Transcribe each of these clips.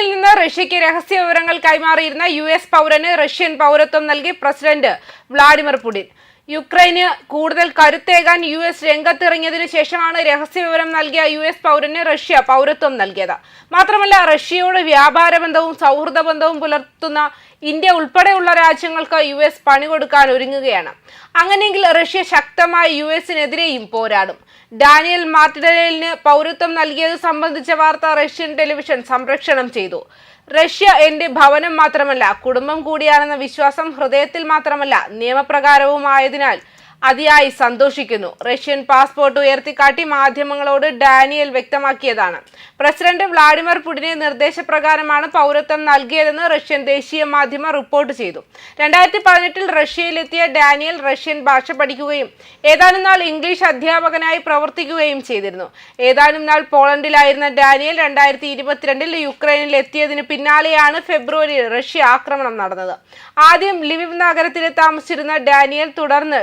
യുക്രൈനിൽ നിന്ന് റഷ്യയ്ക്ക് രഹസ്യ വിവരങ്ങൾ കൈമാറിയിരുന്ന യു എസ് പൗരന് റഷ്യൻ പൗരത്വം നൽകി പ്രസിഡന്റ് വ്ളാഡിമിർ പുടിൻ. യുക്രൈന് കൂടുതൽ കരുത്തേകാൻ യു എസ് രംഗത്തിറങ്ങിയതിനു ശേഷമാണ് രഹസ്യ വിവരം നൽകിയ യു എസ് പൗരന് റഷ്യ പൗരത്വം നൽകിയത്. മാത്രമല്ല റഷ്യയോട് വ്യാപാര ബന്ധവും സൗഹൃദ ബന്ധവും പുലർത്തുന്ന ഇന്ത്യ ഉൾപ്പെടെയുള്ള രാജ്യങ്ങൾക്ക് യു എസ് പണി കൊടുക്കാൻ ഒരുങ്ങുകയാണ്. അങ്ങനെയെങ്കിൽ റഷ്യ ശക്തമായി യു എസിനെതിരെയും പോരാടും. ഡാനിയൽ മാർട്ടിഡലിന് പൗരത്വം നൽകിയത് സംബന്ധിച്ച വാർത്ത റഷ്യൻ ടെലിവിഷൻ സംപ്രേക്ഷണം ചെയ്തു. റഷ്യ എന്റെ ഭവനം മാത്രമല്ല കുടുംബം കൂടിയാണെന്ന വിശ്വാസം ഹൃദയത്തിൽ മാത്രമല്ല നിയമപ്രകാരവുമായതിനാൽ അതിയായി സന്തോഷിക്കുന്നു. റഷ്യൻ പാസ്പോർട്ട് ഉയർത്തിക്കാട്ടി മാധ്യമങ്ങളോട് ഡാനിയൽ വ്യക്തമാക്കിയതാണ്. പ്രസിഡന്റ് വ്ളാഡിമിർ പുടിനെ നിർദ്ദേശപ്രകാരമാണ് പൗരത്വം നൽകിയതെന്ന് റഷ്യൻ ദേശീയ മാധ്യമം റിപ്പോർട്ട് ചെയ്തു. രണ്ടായിരത്തി പതിനെട്ടിൽ റഷ്യയിലെത്തിയ ഡാനിയൽ റഷ്യൻ ഭാഷ പഠിക്കുകയും ഏതാനും നാൾ ഇംഗ്ലീഷ് അധ്യാപകനായി പ്രവർത്തിക്കുകയും ചെയ്തിരുന്നു. ഏതാനും നാൾ പോളണ്ടിലായിരുന്ന ഡാനിയൽ രണ്ടായിരത്തി ഇരുപത്തിരണ്ടിൽ യുക്രൈനിൽ എത്തിയതിന് പിന്നാലെയാണ് ഫെബ്രുവരിയിൽ റഷ്യ ആക്രമണം നടന്നത്. ആദ്യം ലിവിവ് നഗരത്തിൽ താമസിച്ചിരുന്ന ഡാനിയൽ തുടർന്ന്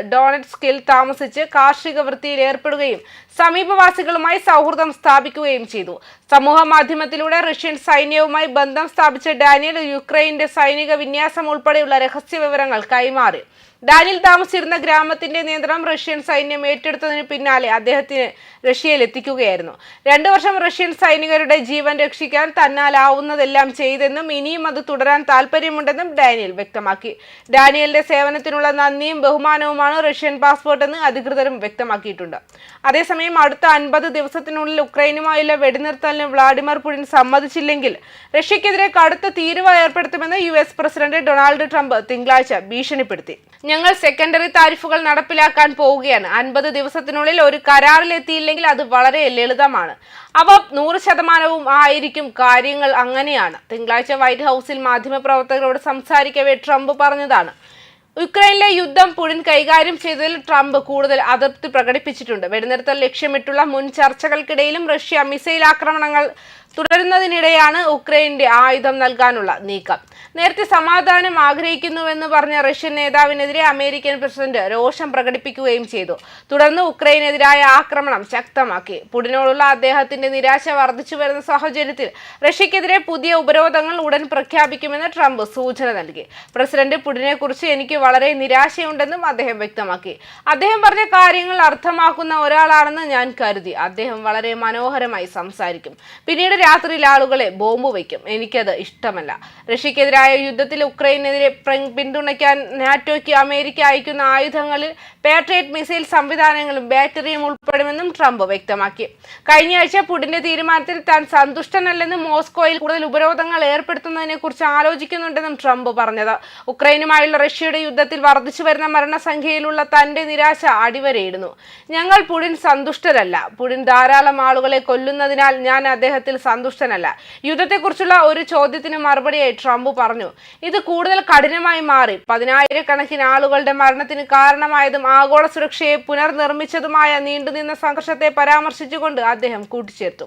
ഡോണറ്റ്സ്കിൽ താമസിച്ച് കാർഷിക വൃത്തിയിൽ ഏർപ്പെടുകയും സമീപവാസികളുമായി സൗഹൃദം സ്ഥാപിക്കുകയും ചെയ്തു. സമൂഹ മാധ്യമത്തിലൂടെ റഷ്യൻ സൈന്യവുമായി ബന്ധം സ്ഥാപിച്ച ഡാനിയൽ യുക്രൈന്റെ സൈനിക വിന്യാസം ഉൾപ്പെടെയുള്ള രഹസ്യ വിവരങ്ങൾ കൈമാറി. ഡാനിയൽ താമസിച്ചിരുന്ന ഗ്രാമത്തിന്റെ നിയന്ത്രണം റഷ്യൻ സൈന്യം ഏറ്റെടുത്തതിന് പിന്നാലെ അദ്ദേഹത്തിന് റഷ്യയിൽ എത്തിക്കുകയായിരുന്നു. രണ്ടു വർഷം റഷ്യൻ സൈനികരുടെ ജീവൻ രക്ഷിക്കാൻ തന്നാലാവുന്നതെല്ലാം ചെയ്തെന്നും ഇനിയും അത് തുടരാൻ താല്പര്യമുണ്ടെന്നും ഡാനിയൽ വ്യക്തമാക്കി. ഡാനിയലിന്റെ സേവനത്തിനുള്ള നന്ദിയും ബഹുമാനവുമാണ് റഷ്യൻ പാസ്പോർട്ട് എന്ന് അധികൃതരും വ്യക്തമാക്കിയിട്ടുണ്ട്. അതേസമയം അടുത്ത അൻപത് ദിവസത്തിനുള്ളിൽ ഉക്രൈനുമായുള്ള വെടിനിർത്തലിന് വ്ളാഡിമിർ പുടിൻ സമ്മതിച്ചില്ലെങ്കിൽ റഷ്യക്കെതിരെ കടുത്ത തീരുവ ഏർപ്പെടുത്തുമെന്ന് U S president Donald Trump തിങ്കളാഴ്ച ഭീഷണിപ്പെടുത്തി. ഞങ്ങൾ സെക്കൻഡറി താരിഫുകൾ നടപ്പിലാക്കാൻ പോവുകയാണ്. അൻപത് ദിവസത്തിനുള്ളിൽ ഒരു കരാറിലെത്തിയില്ലെങ്കിൽ അത് വളരെ ലളിതമാണ്. അവ നൂറ് ശതമാനവും ആയിരിക്കും. കാര്യങ്ങൾ അങ്ങനെയാണ്. തിങ്കളാഴ്ച വൈറ്റ് ഹൗസിൽ മാധ്യമപ്രവർത്തകരോട് സംസാരിക്കവേ ട്രംപ് പറഞ്ഞതാണ്. യുക്രൈനിലെ യുദ്ധം പുഴിൻ കൈകാര്യം ചെയ്തതിൽ ട്രംപ് കൂടുതൽ അതൃപ്തി പ്രകടിപ്പിച്ചിട്ടുണ്ട്. വെടിനിർത്തൽ ലക്ഷ്യമിട്ടുള്ള മുൻ ചർച്ചകൾക്കിടയിലും റഷ്യ മിസൈൽ ആക്രമണങ്ങൾ തുടരുന്നതിനിടെയാണ് ഉക്രൈന്റെ ആയുധം നൽകാനുള്ള നീക്കം. നേരത്തെ സമാധാനം ആഗ്രഹിക്കുന്നുവെന്ന് പറഞ്ഞ റഷ്യൻ നേതാവിനെതിരെ അമേരിക്കൻ പ്രസിഡന്റ് രോഷം പ്രകടിപ്പിക്കുകയും ചെയ്തു. തുടർന്ന് ഉക്രൈനെതിരായ ആക്രമണം ശക്തമാക്കി. പുടിനോടുള്ള അദ്ദേഹത്തിന്റെ നിരാശ വർദ്ധിച്ചു വരുന്ന സാഹചര്യത്തിൽ റഷ്യക്കെതിരെ പുതിയ ഉപരോധങ്ങൾ ഉടൻ പ്രഖ്യാപിക്കുമെന്ന് ട്രംപ് സൂചന നൽകി. പ്രസിഡന്റ് പുടിനെ കുറിച്ച് എനിക്ക് വളരെ നിരാശയുണ്ടെന്നും അദ്ദേഹം വ്യക്തമാക്കി. അദ്ദേഹം പറഞ്ഞ കാര്യങ്ങൾ അർത്ഥമാക്കുന്ന ഒരാളാണെന്ന് ഞാൻ കരുതി. അദ്ദേഹം വളരെ മനോഹരമായി സംസാരിക്കും. പിന്നീട് രാത്രിയിൽ ആളുകളെ ബോംബ് വയ്ക്കും. എനിക്കത് ഇഷ്ടമല്ല. റഷ്യക്കെതിരായ യുദ്ധത്തിൽ ഉക്രൈനെതിരെ പിന്തുണയ്ക്കാൻ നാറ്റോയ്ക്ക് അമേരിക്ക അയക്കുന്ന ആയുധങ്ങളിൽ പാട്രിയറ്റ് മിസൈൽ സംവിധാനങ്ങളും ബാറ്ററിയും ഉൾപ്പെടുമെന്നും ട്രംപ് വ്യക്തമാക്കി. കഴിഞ്ഞ ആഴ്ച പുടിന്റെ തീരുമാനത്തിൽ താൻ സന്തുഷ്ടനല്ലെന്നും മോസ്കോയിൽ കൂടുതൽ ഉപരോധങ്ങൾ ഏർപ്പെടുത്തുന്നതിനെ കുറിച്ച് ആലോചിക്കുന്നുണ്ടെന്നും ട്രംപ് പറഞ്ഞത്. ഉക്രൈനുമായുള്ള റഷ്യയുടെ യുദ്ധത്തിൽ വർദ്ധിച്ചു വരുന്ന മരണസംഖ്യയിലുള്ള തന്റെ നിരാശ അടിവരയിടുന്നു. ഞങ്ങൾ പുടിൻ സന്തുഷ്ടരല്ല. പുടിൻ ധാരാളം ആളുകളെ കൊല്ലുന്നതിനാൽ ഞാൻ അദ്ദേഹത്തിൽ സന്തുഷ്ടനല്ല. യുദ്ധത്തെക്കുറിച്ചുള്ള ഒരു ചോദ്യത്തിന് മറുപടിയായി ട്രംപ് പറഞ്ഞു. ഇത് കൂടുതൽ കഠിനമായി മാറി. പതിനായിരക്കണക്കിന് ആളുകളുടെ മരണത്തിന് കാരണമായതും ആഗോള സുരക്ഷയെ പുനർനിർമ്മിച്ചതുമായ നീണ്ടുനിന്ന സംഘർഷത്തെ പരാമർശിച്ചുകൊണ്ട് അദ്ദേഹം കൂട്ടിച്ചേർത്തു.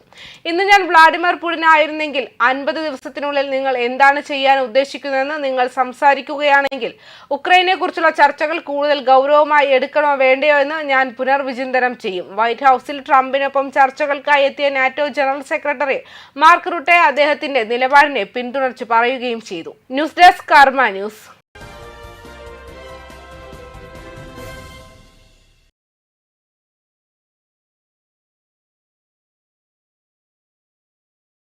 ഇന്ന് ഞാൻ വ്ളാഡിമിർ പുടിൻ ആയിരുന്നെങ്കിൽ അൻപത് ദിവസത്തിനുള്ളിൽ നിങ്ങൾ എന്താണ് ചെയ്യാൻ ഉദ്ദേശിക്കുന്നതെന്ന് നിങ്ങൾ സംസാരിക്കുകയാണെങ്കിൽ ഉക്രൈനെ കുറിച്ചുള്ള ചർച്ചകൾ കൂടുതൽ ഗൗരവമായി എടുക്കണോ വേണ്ടയോ എന്ന് ഞാൻ പുനർവിചിന്തനം ചെയ്യും. വൈറ്റ് ഹൗസിൽ ട്രംപിനൊപ്പം ചർച്ചകൾക്കായി എത്തിയ NATO general secretary Mark Rutte അദ്ദേഹത്തിന്റെ നിലപാടിനെ പിന്തുണച്ച് പറയുകയും ചെയ്തു. News desk Karma news.